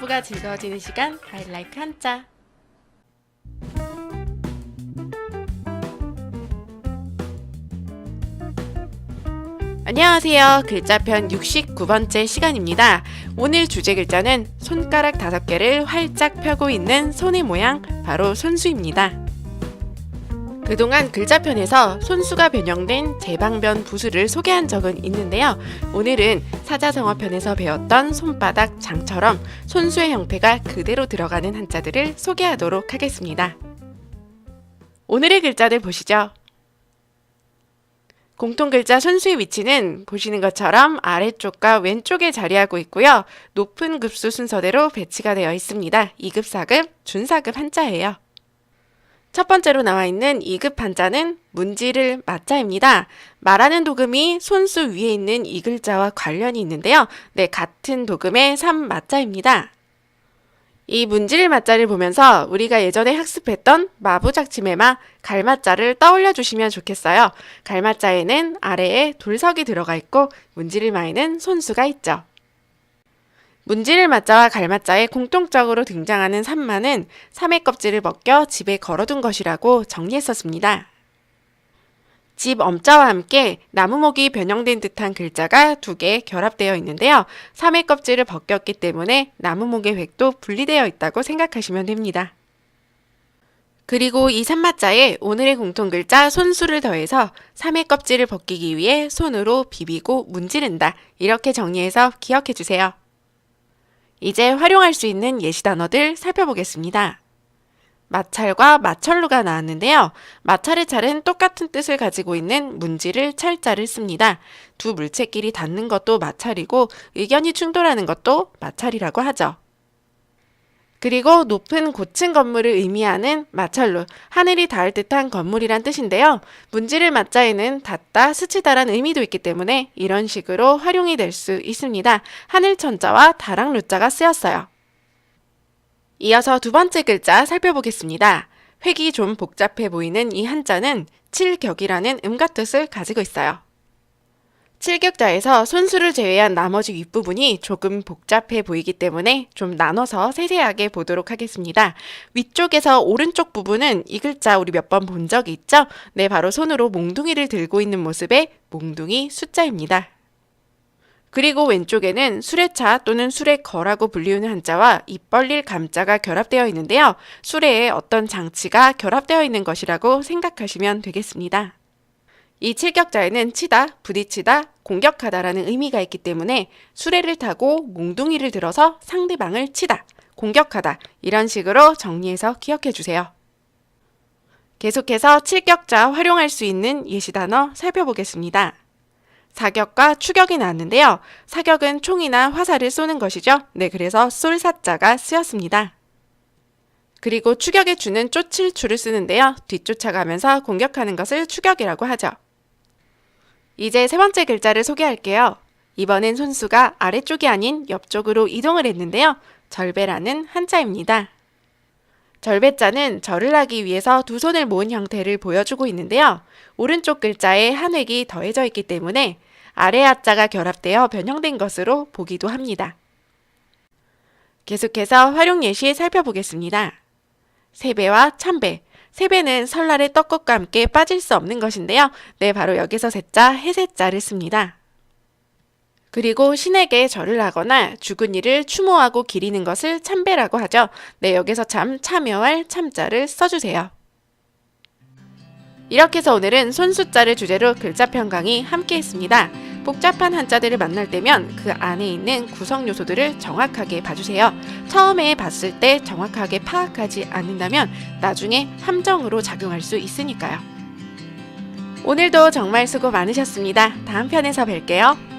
공부가 즐거워지는 시간 하이라이트 한자. 안녕하세요. 글자편 69번째 시간입니다. 오늘 주제 글자는 손가락 다섯 개를 활짝 펴고 있는 손의 모양, 바로 손수입니다. 그동안 글자편에서 손수가 변형된 제방변 부수를 소개한 적은 있는데요. 오늘은 사자성어편에서 배웠던 손바닥 장처럼 손수의 형태가 그대로 들어가는 한자들을 소개하도록 하겠습니다. 오늘의 글자들 보시죠. 공통 글자 손수의 위치는 보시는 것처럼 아래쪽과 왼쪽에 자리하고 있고요. 높은 급수 순서대로 배치가 되어 있습니다. 2급, 4급, 준사급 한자예요. 첫 번째로 나와 있는 2급 한자는 문지를 맞자입니다. 말하는 도금이 손수 위에 있는 이 글자와 관련이 있는데요. 네, 같은 도금의 3 맞자입니다. 이 문질 맞자를 보면서 우리가 예전에 학습했던 마부작침의마 갈맞자를 떠올려 주시면 좋겠어요. 갈맞자에는 아래에 돌석이 들어가 있고 문지를마에는 손수가 있죠. 문지를 맞자와 갈맞자에 공통적으로 등장하는 산마는 삼의 껍질을 벗겨 집에 걸어둔 것이라고 정리했었습니다. 집 엄자와 함께 나무목이 변형된 듯한 글자가 두 개 결합되어 있는데요. 삼의 껍질을 벗겼기 때문에 나무목의 획도 분리되어 있다고 생각하시면 됩니다. 그리고 이 산마자에 오늘의 공통 글자 손수를 더해서 삼의 껍질을 벗기기 위해 손으로 비비고 문지른다. 이렇게 정리해서 기억해 주세요. 이제 활용할 수 있는 예시 단어들 살펴보겠습니다. 마찰과 마철루가 나왔는데요. 마찰의 찰은 똑같은 뜻을 가지고 있는 문지를 찰자를 씁니다. 두 물체끼리 닿는 것도 마찰이고 의견이 충돌하는 것도 마찰이라고 하죠. 그리고 높은 고층 건물을 의미하는 마찰루, 하늘이 닿을 듯한 건물이란 뜻인데요. 문지를 맞자에는 닿다, 스치다란 의미도 있기 때문에 이런 식으로 활용이 될 수 있습니다. 하늘천자와 다락루자가 쓰였어요. 이어서 두 번째 글자 살펴보겠습니다. 획이 좀 복잡해 보이는 이 한자는 칠격이라는 음과 뜻을 가지고 있어요. 칠격자에서 손수를 제외한 나머지 윗부분이 조금 복잡해 보이기 때문에 좀 나눠서 세세하게 보도록 하겠습니다. 위쪽에서 오른쪽 부분은 이 글자 우리 몇 번 본 적이 있죠? 네, 바로 손으로 몽둥이를 들고 있는 모습의 몽둥이 숫자입니다. 그리고 왼쪽에는 수레차 또는 수레거라고 불리우는 한자와 입 벌릴 감자가 결합되어 있는데요. 수레에 어떤 장치가 결합되어 있는 것이라고 생각하시면 되겠습니다. 이 칠격자에는 치다, 부딪히다, 공격하다라는 의미가 있기 때문에 수레를 타고 몽둥이를 들어서 상대방을 치다, 공격하다 이런 식으로 정리해서 기억해 주세요. 계속해서 칠격자 활용할 수 있는 예시 단어 살펴보겠습니다. 사격과 추격이 나왔는데요. 사격은 총이나 화살을 쏘는 것이죠. 네, 그래서 쏠사자가 쓰였습니다. 그리고 추격에 주는 쫓을 줄을 쓰는데요. 뒤쫓아가면서 공격하는 것을 추격이라고 하죠. 이제 세 번째 글자를 소개할게요. 이번엔 손수가 아래쪽이 아닌 옆쪽으로 이동을 했는데요. 절배라는 한자입니다. 절배자는 절을 하기 위해서 두 손을 모은 형태를 보여주고 있는데요. 오른쪽 글자에 한 획이 더해져 있기 때문에 아래 하자가 결합되어 변형된 것으로 보기도 합니다. 계속해서 활용 예시 살펴보겠습니다. 세배와 참배. 세배는 설날의 떡국과 함께 빠질 수 없는 것인데요. 네, 바로 여기서 세자, 해세자를 씁니다. 그리고 신에게 절을 하거나 죽은 이를 추모하고 기리는 것을 참배라고 하죠. 네, 여기서 참 참여할 참자를 써주세요. 이렇게 해서 오늘은 손수자를 주제로 글자편 강의 함께 했습니다. 복잡한 한자들을 만날 때면 그 안에 있는 구성 요소들을 정확하게 봐주세요. 처음에 봤을 때 정확하게 파악하지 않는다면 나중에 함정으로 작용할 수 있으니까요. 오늘도 정말 수고 많으셨습니다. 다음 편에서 뵐게요.